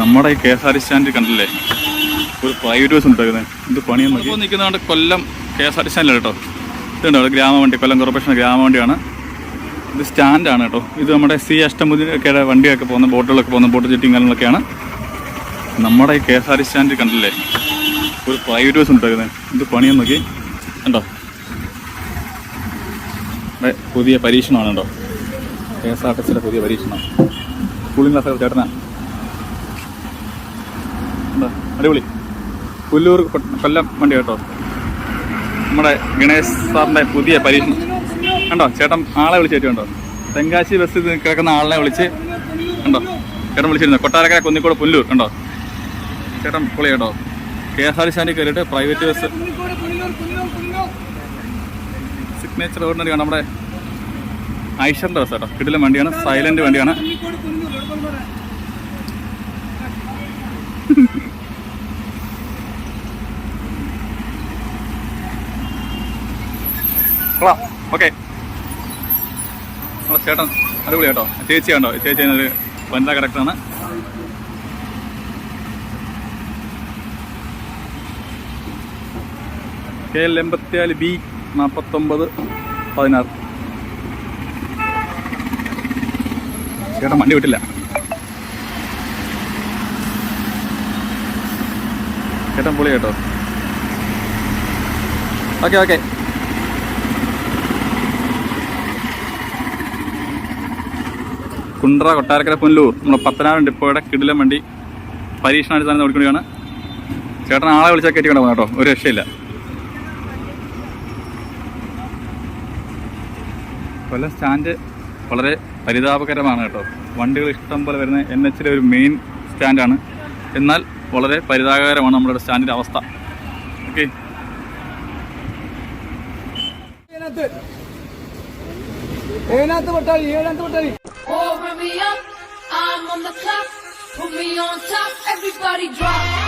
നമ്മുടെ ഈ K S R T stand കണ്ടില്ലേ? ഒരു പ്രൈവറ്റ് ബസ് ഉണ്ടാക്കുന്നത് ഇത് പണിയൊന്നും ഇപ്പോൾ നിൽക്കുന്നതുകൊണ്ട് Kollam K S R T സ്റ്റാൻഡിലാണ് കേട്ടോ? ഇതുണ്ടോ അവിടെ ഗ്രാമവണ്ടി കൊല്ലം കോർപ്പറേഷൻ ഗ്രാമവണ്ടിയാണ്. ഇത് സ്റ്റാൻഡാണ് കേട്ടോ. ഇത് നമ്മുടെ സി അഷ്ടമുദിനൊക്കെ വണ്ടിയൊക്കെ പോകുന്ന ബോട്ടുകളൊക്കെ പോകുന്ന ബോട്ട് ജെറ്റിങ് കാര്യങ്ങളൊക്കെയാണ്. നമ്മുടെ ഈ K S R T stand കണ്ടില്ലേ? ഒരു പ്രൈവറ്റ് ബസ് ഉണ്ടാക്കുന്നത് ഇത് പണിയൊന്നും നോക്കി കണ്ടോ? പുതിയ പരീക്ഷണമാണ് കേട്ടോ. കെ എസ് ആർ ടി സിയുടെ പുതിയ പരീക്ഷണം. കൂളിംഗ് ക്ലാസ്സൊക്കെ ചേട്ടനാ? അടിപൊളി. പുല്ലൂർ കൊല്ലം വണ്ടി കേട്ടോ. നമ്മുടെ ഗണേശ് സാറിന്റെ പുതിയ പരീക്ഷണം കണ്ടോ? ചേട്ടൻ ആളെ വിളിച്ചേറ്റ് കണ്ടോ? തെങ്കാശി ബസ് കിടക്കുന്ന ആളിനെ വിളിച്ച് കണ്ടോ? ചേട്ടൻ വിളിച്ചിരുന്നു. കൊട്ടാരക്കര കുന്നിക്കോട് പുല്ലൂർ കണ്ടോ? ചേട്ടൻ പൊളി കേട്ടോ. കെ എസ് ആർ ശാന്തി കയറിയിട്ട് പ്രൈവറ്റ് ബസ് സിഗ്നേച്ചർ ഓർഡിനറി ആണ് നമ്മുടെ ഐഷറിന്റെ ബസ് കേട്ടോ. കിടിലും വണ്ടിയാണ്. സൈലന്റ് വണ്ടിയാണ്. കൊള്ളാം. ഓക്കെ ചേട്ടൻ അടിപൊളി കേട്ടോ. ചേച്ചി കണ്ടോ? ചേച്ചി ഒരു വനിതാ കറക്റ്റാണ് കെ എൽ എൺപത്തിനാല് ബി നാൽപ്പത്തൊമ്പത് പതിനാറ്. ചേട്ടൻ വണ്ടി വിട്ടില്ല. ചേട്ടൻ പൊളി കേട്ടോ. Okay okay Kundara Kottarakkara Punalur. നമ്മുടെ പത്തനാപുരം ഡിപ്പോയുടെ കിടിലം വണ്ടി പരീക്ഷണാടിസ്ഥാനത്ത് ഓടിക്കൊണ്ടിരിക്കുകയാണ് ചേട്ടൻ ആളെ വിളിച്ചാൽ കയറ്റിക്കൊണ്ട് പോകും കേട്ടോ. ഒരു രക്ഷയില്ല. കൊല്ലം സ്റ്റാൻഡ് വളരെ പരിതാപകരമാണ് കേട്ടോ. വണ്ടികൾ ഇഷ്ടം പോലെ വരുന്ന എൻ എച്ചിലെ ഒരു മെയിൻ സ്റ്റാൻഡാണ് എന്നാൽ വളരെ പരിതാപകരമാണ് നമ്മുടെ സ്റ്റാൻഡിന്റെ അവസ്ഥ. Okay Enath Pottali Enath Pottali. Run me up, I'm on the clock. Put me on top, everybody drop.